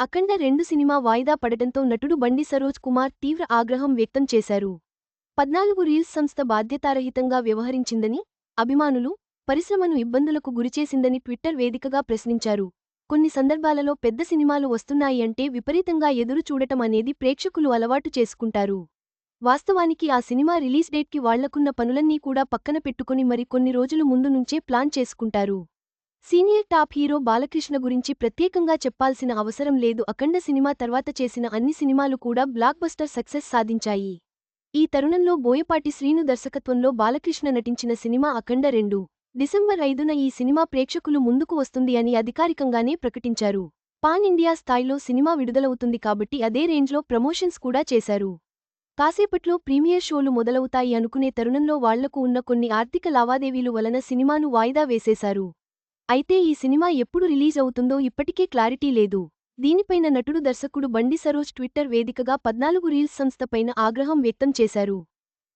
అఖండ రెండు సినిమా వాయిదా పడటంతో నటుడు బండి సరోజ్ కుమార్ తీవ్ర ఆగ్రహం వ్యక్తం చేశారు. పద్నాలుగు రీల్స్ సంస్థ బాధ్యతారహితంగా వ్యవహరించిందని అభిమానులు పరిశ్రమను ఇబ్బందులకు గురిచేసిందని ట్విట్టర్ వేదికగా ప్రశ్నించారు. కొన్ని సందర్భాలలో పెద్ద సినిమాలు వస్తున్నాయి అంటే విపరీతంగా ఎదురు చూడటం అనేది ప్రేక్షకులు అలవాటు చేసుకుంటారు. వాస్తవానికి ఆ సినిమా రిలీజ్ డేట్కి వాళ్ళకున్న పనులన్నీ కూడా పక్కన పెట్టుకుని మరి కొన్ని రోజులు ముందు నుంచే ప్లాన్ చేసుకుంటారు. సీనియర్ టాప్ హీరో బాలకృష్ణ గురించి ప్రత్యేకంగా చెప్పాల్సిన అవసరం లేదు. అఖండ సినిమా తర్వాత చేసిన అన్ని సినిమాలు కూడా బ్లాక్ బస్టర్ సక్సెస్ సాధించాయి. ఈ తరుణంలో బోయపాటి శ్రీను దర్శకత్వంలో బాలకృష్ణ నటించిన సినిమా అఖండ రెండు. డిసెంబర్ ఐదున ఈ సినిమా ప్రేక్షకులు ముందుకు వస్తుంది అని అధికారికంగానే ప్రకటించారు. పాన్ ఇండియా స్థాయిలో సినిమా విడుదలవుతుంది కాబట్టి అదే రేంజ్లో ప్రమోషన్స్ కూడా చేశారు. కాసేపట్లో ప్రీమియర్ షోలు మొదలవుతాయి అనుకునే తరుణంలో వాళ్ళకు ఉన్న కొన్ని ఆర్థిక లావాదేవీలు వలన సినిమాను వాయిదా వేసేశారు. అయితే ఈ సినిమా ఎప్పుడు రిలీజ్ అవుతుందో ఇప్పటికే క్లారిటీ లేదు. దీనిపైన నటుడు దర్శకుడు బండి సరోజ్ ట్విట్టర్ వేదికగా పద్నాలుగు రీల్స్ సంస్థపైన ఆగ్రహం వ్యక్తం చేశారు.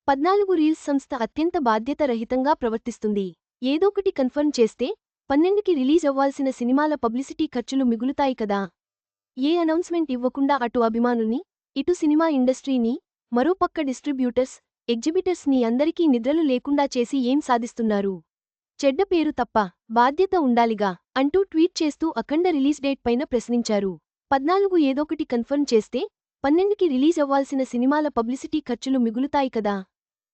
పద్నాలుగు రీల్స్ సంస్థ అత్యంత బాధ్యత రహితంగా ప్రవర్తిస్తుంది. ఏదోకటి కన్ఫర్మ్ చేస్తే పన్నెండుకి రిలీజ్ అవ్వాల్సిన సినిమాల పబ్లిసిటీ ఖర్చులు మిగులుతాయి కదా. ఏ అనౌన్స్మెంట్ ఇవ్వకుండా అటు అభిమానుని ఇటు సినిమా ఇండస్ట్రీని మరోపక్క డిస్ట్రిబ్యూటర్స్ ఎగ్జిబిటర్స్ని అందరికీ నిద్రలు లేకుండా చేసి ఏం సాధిస్తున్నారు? చెడ్డ పేరు తప్ప బాధ్యత ఉండాలిగా అంటూ ట్వీట్ చేస్తూ అఖండ రిలీజ్ డేట్ పైన ప్రశ్నించారు. పద్నాలుగు ఏదోకటి కన్ఫర్మ్ చేస్తే పన్నెండుకి రిలీజ్ అవ్వాల్సిన సినిమాల పబ్లిసిటీ ఖర్చులు మిగులుతాయి కదా.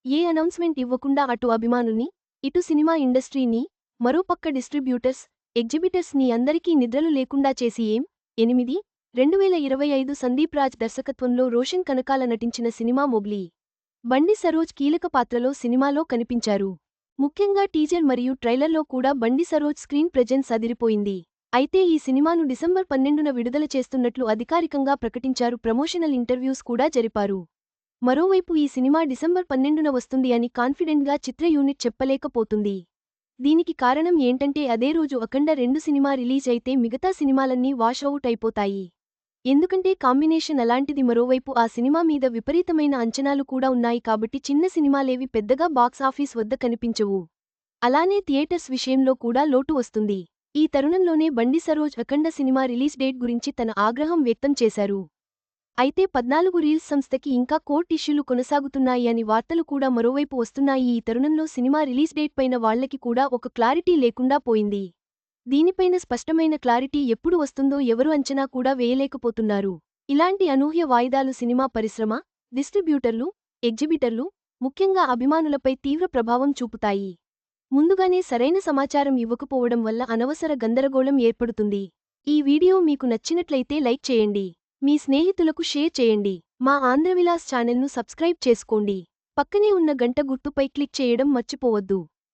ఏ అనౌన్స్మెంట్ ఇవ్వకుండా అటు అభిమానుని ఇటు సినిమా ఇండస్ట్రీని మరోపక్క డిస్ట్రిబ్యూటర్స్ ఎగ్జిబిటర్స్ని అందరికీ నిద్రలు లేకుండా చేసి ఏం? ఎనిమిది రెండువేల ఇరవై ఐదు సందీప్ రాజ్ దర్శకత్వంలో రోషన్ కనకాల నటించిన సినిమా మొగ్లీ. బండి సరోజ్ కీలక పాత్రలో సినిమాలో కనిపించారు. ముఖ్యంగా టీజర్ మరియు ట్రైలర్లో కూడా బండి సరోజ్ స్క్రీన్ ప్రెజెన్స్ అదిరిపోయింది. అయితే ఈ సినిమాను డిసెంబర్ పన్నెండున విడుదల చేస్తున్నట్లు అధికారికంగా ప్రకటించారు. ప్రమోషనల్ ఇంటర్వ్యూస్ కూడా జరిపారు. మరోవైపు ఈ సినిమా డిసెంబర్ పన్నెండున వస్తుంది అని కాన్ఫిడెంట్గా చిత్ర యూనిట్ చెప్పలేకపోతుంది. దీనికి కారణం ఏంటంటే అదే రోజు అఖండ రెండు సినిమా రిలీజ్ అయితే మిగతా సినిమాలన్నీ వాష్ అవుట్ అయిపోతాయి. ఎందుకంటే కాంబినేషన్ అలాంటిది మరోవైపు ఆ సినిమా మీద విపరీతమైన అంచనాలు కూడా ఉన్నాయి కాబట్టి చిన్న సినిమాలేవి పెద్దగా బాక్సాఫీస్ వద్ద కనిపించవు. అలానే థియేటర్స్ విషయంలో కూడా లోటు వస్తుంది. ఈ తరుణంలోనే Bandi Saroj Akhanda cinema release date గురించి తన ఆగ్రహం వ్యక్తం చేశారు. అయితే పద్నాలుగు రీల్స్ సంస్థకి ఇంకా కోర్ట్ ఇష్యూలు కొనసాగుతున్నాయి అని వార్తలు కూడా మరోవైపు వస్తున్నాయి. ఈ తరుణంలో సినిమా రిలీజ్ డేట్ పైన వాళ్ళకి కూడా ఒక క్లారిటీ లేకుండా పోయింది. దీనిపైన స్పష్టమైన క్లారిటీ ఎప్పుడు వస్తుందో ఎవరు అంచనా కూడా వేయలేకపోతున్నారు. ఇలాంటి అనూహ్య వాయిదాలు సినిమా పరిశ్రమ డిస్ట్రిబ్యూటర్లు ఎగ్జిబిటర్లు ముఖ్యంగా అభిమానులపై తీవ్ర ప్రభావం చూపుతాయి. ముందుగానే సరైన సమాచారం ఇవ్వకపోవడం వల్ల అనవసర గందరగోళం ఏర్పడుతుంది. ఈ వీడియో మీకు నచ్చినట్లయితే లైక్ చేయండి. మీ స్నేహితులకు షేర్ చేయండి. మా ఆంధ్రవిలాస్ ఛానల్ను సబ్స్క్రైబ్ చేసుకోండి. పక్కనే ఉన్న గంట గుర్తుపై క్లిక్ చేయడం మర్చిపోవద్దు.